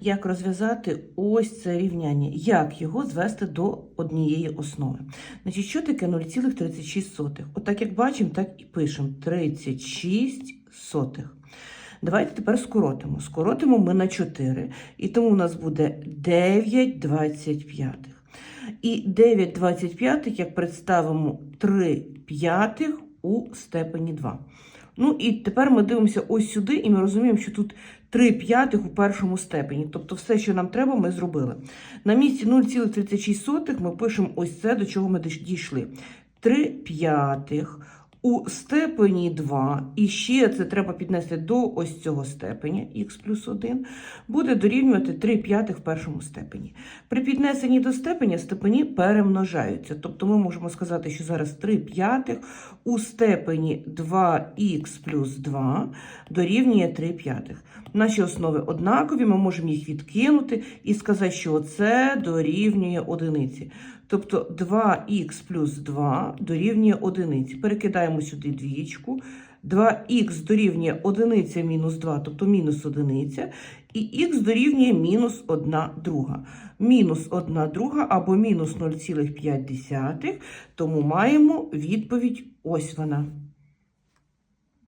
як розв'язати ось це рівняння, як його звести до однієї основи. Значить, що таке 0,36? Отак, як бачимо, так і пишемо 36 сотих. Давайте тепер скоротимо. Скоротимо ми на 4, і тому у нас буде 9 25. І 9 25, як представимо 3 п'ятих у степені 2. Ну і тепер ми дивимося ось сюди, і ми розуміємо, що тут 3 п'ятих у першому степені. Тобто все, що нам треба, ми зробили. На місці 0,36 ми пишемо ось це, до чого ми дійшли. 3 п'ятих у степені 2, і ще це треба піднести до ось цього степеня, х плюс 1, буде дорівнювати 3 п'ятих в першому степені. При піднесенні до степеня степені перемножаються. Тобто ми можемо сказати, що зараз 3 п'ятих у степені 2х плюс 2 дорівнює 3 п'ятих. Наші основи однакові, ми можемо їх відкинути і сказати, що це дорівнює одиниці. Тобто 2х плюс 2 дорівнює одиниці. Перекидаємо сюди двічку. 2х дорівнює 1 мінус 2, тобто мінус 1, і х дорівнює мінус 1 друга. Мінус 1 друга або мінус 0,5, тому маємо відповідь ось вона.